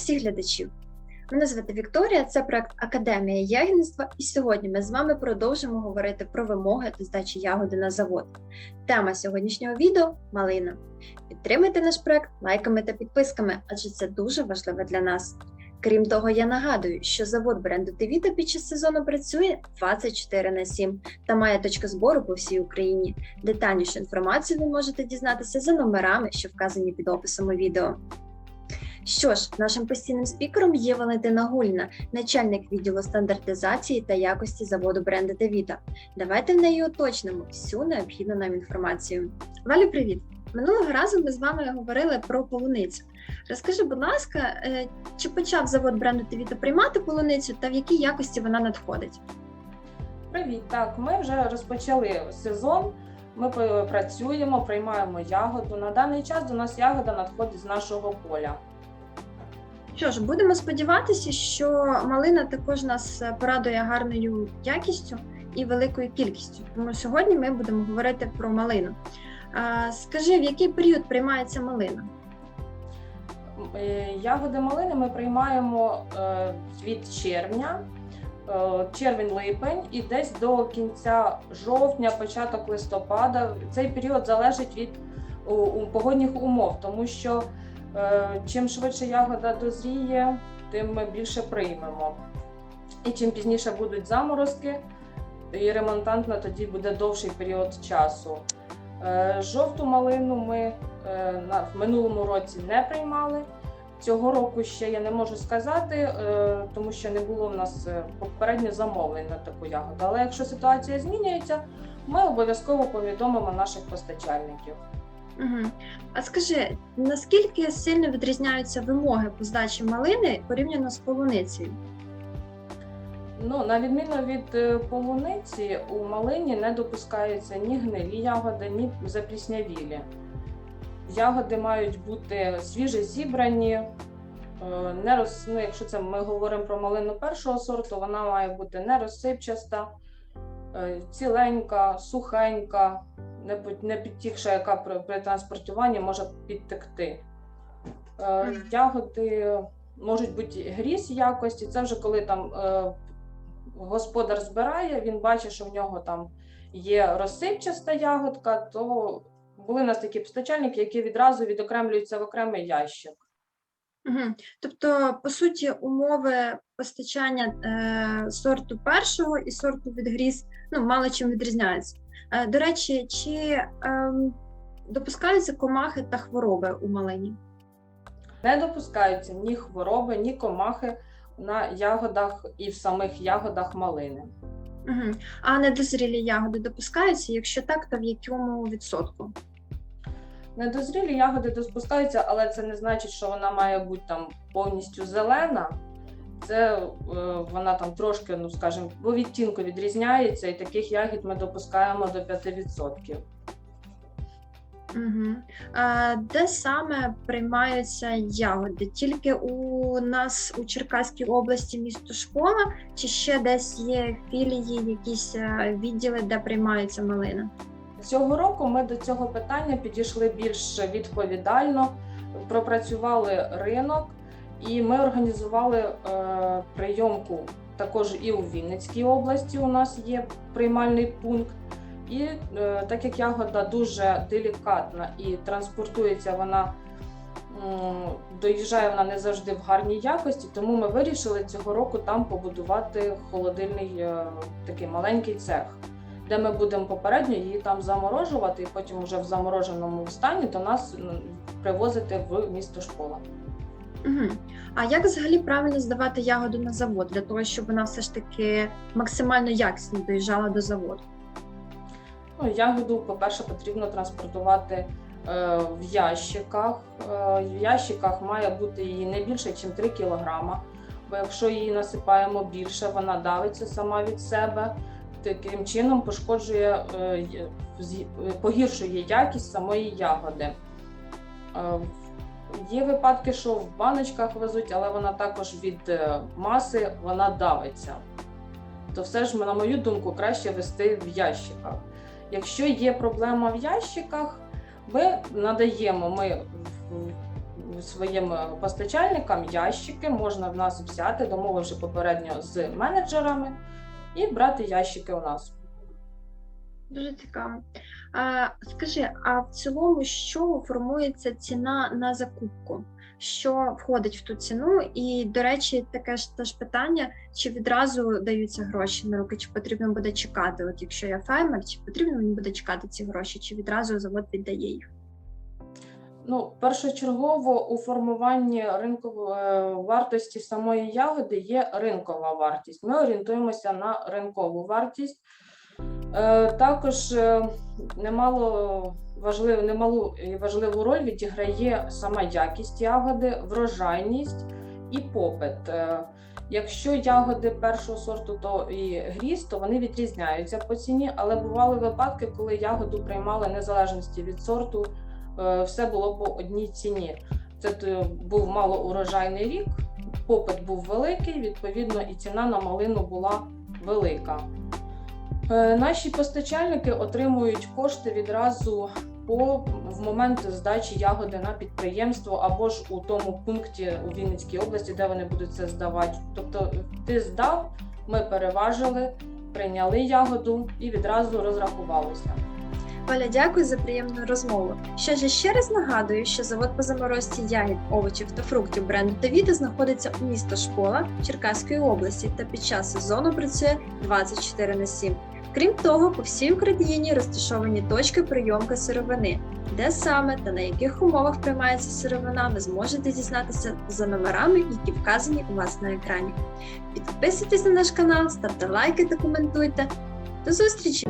всіх глядачів! Мене звати Вікторія, це проект Академія ягідництва, і сьогодні ми з вами продовжимо говорити про вимоги до здачі ягоди на завод. Тема сьогоднішнього відео малина. Підтримайте наш проект лайками та підписками, адже це дуже важливо для нас. Крім того, я нагадую, що завод бренду Тевіта під час сезону працює 24 на 7 та має точки збору по всій Україні. Детальнішу інформацію ви можете дізнатися за номерами, що вказані під описом у відео. Що ж, нашим постійним спікером є Валентина Гульна, начальник відділу стандартизації та якості заводу бренду Девіта. Давайте в неї уточнимо всю необхідну нам інформацію. Валю, привіт! Минулого разу ми з вами говорили про полуницю. Розкажи, будь ласка, е, чи почав завод бренду Девіта приймати полуницю та в якій якості вона надходить? Привіт, так, ми вже розпочали сезон. Ми пр- працюємо, приймаємо ягоду. На даний час до нас ягода надходить з нашого поля. Що ж, будемо сподіватися, що малина також нас порадує гарною якістю і великою кількістю. Тому сьогодні ми будемо говорити про малину. Скажи, в який період приймається малина? Е, Ягоди малини ми приймаємо е, від червня, е, червень-липень і десь до кінця жовтня, початок листопада. Цей період залежить від погодних умов, тому що чим швидше ягода дозріє, тим ми більше приймемо. І чим пізніше будуть заморозки, і ремонтантно тоді буде довший період часу. Е, Жовту малину ми е, в минулому році не приймали. Цього року ще я не можу сказати, е, тому що не було в нас е, попередньо замовлень на таку ягоду. Але якщо ситуація змінюється, ми обов'язково повідомимо наших постачальників. Угу. А скажи, наскільки сильно відрізняються вимоги по здачі малини порівняно з полуницею? Ну, на відміну від е, полуниці, у малині не допускаються ні гнилі ягоди, ні запліснявілі. Ягоди мають бути свіже зібрані. е, Не роз... ну, якщо це ми говоримо про малину першого сорту, вона має бути не розсипчаста, е, ціленька, сухенька, не підтікша, яка при, при транспортуванні може підтекти. Е, Ягоди можуть бути гріз якості. Це вже коли там е, господар збирає, він бачить, що в нього там є розсипчаста ягодка, то були у нас такі постачальники, які відразу відокремлюються в окремий ящик. Угу. Тобто, по суті, умови постачання е, сорту першого і сорту від гріз ну, мало чим відрізняються. Е, до речі, чи ем, допускаються комахи та хвороби у малині? Не допускаються ні хвороби, ні комахи на ягодах і в самих ягодах малини. Угу. А недозрілі ягоди допускаються? Якщо так, то в якому відсотку? Недозрілі ягоди допускаються, але це не значить, що вона має бути там повністю зелена. Це е, вона там трошки, ну скажімо, по відтінку відрізняється, і таких ягід ми допускаємо до 5%. Угу. А, де саме приймаються ягоди? Тільки у нас у Черкаській області місто школа, чи ще десь є філії, якісь е, відділи, де приймається малина? Цього року ми до цього питання підійшли більш відповідально, пропрацювали ринок, і ми організували е, прийомку також і у Вінницькій області. У нас є приймальний пункт. І е, так як ягода дуже делікатна і транспортується вона, м, доїжджає вона не завжди в гарній якості, тому ми вирішили цього року там побудувати холодильний е, такий маленький цех де ми будемо попередньо її там заморожувати, і потім вже в замороженому стані до нас привозити в місто школа. Угу. А як взагалі правильно здавати ягоду на завод для того, щоб вона все ж таки максимально якісно доїжджала до заводу? Ну, ягоду, по-перше, потрібно транспортувати е, в ящиках. Е, в ящиках має бути її не більше, ніж 3 кг. Бо якщо її насипаємо більше, вона давиться сама від себе. Таким чином пошкоджує, е, е, погіршує якість самої ягоди. Е, Є випадки, що в баночках везуть, але вона також від е, маси вона давиться. То все ж, на мою думку, краще вести в ящиках. Якщо є проблема в ящиках, ми надаємо, ми своїм е, постачальникам ящики, можна в нас взяти, домовивши попередньо з менеджерами, і брати ящики у нас. Дуже цікаво. А, скажи, а в цілому, що формується ціна на закупку? Що входить в ту ціну? І, до речі, таке ж теж питання: чи відразу даються гроші на руки, чи потрібно буде чекати? От якщо я фермер, чи потрібно мені буде чекати ці гроші, чи відразу завод віддає їх? Ну, першочергово у формуванні ринкової вартості самої ягоди є ринкова вартість. Ми орієнтуємося на ринкову вартість. Е, Також е, немало важливу, немалу і важливу роль відіграє сама якість ягоди, врожайність і попит. Е, Якщо ягоди першого сорту, то і гріз, то вони відрізняються по ціні, але бували випадки, коли ягоду приймали незалежності від сорту, все було по одній ціні. Це був малоурожайний рік, попит був великий, відповідно, і ціна на малину була велика. Е, Наші постачальники отримують кошти відразу по в момент здачі ягоди на підприємство або ж у тому пункті у Вінницькій області, де вони будуть це здавати. Тобто, ти здав, ми переважили, прийняли ягоду і відразу розрахувалися. Оля, дякую за приємну розмову. Що ж, ще раз нагадую, що завод по заморозці ягід, овочів та фруктів бренду Давіда знаходиться у місто Шпола Черкаської області та під час сезону працює 24 на 7. Крім того, по всій Україні розташовані точки прийомки сировини, де саме та на яких умовах приймається сировина, ви зможете дізнатися за номерами, які вказані у вас на екрані. Підписуйтесь на наш канал, ставте лайки та коментуйте. До зустрічі!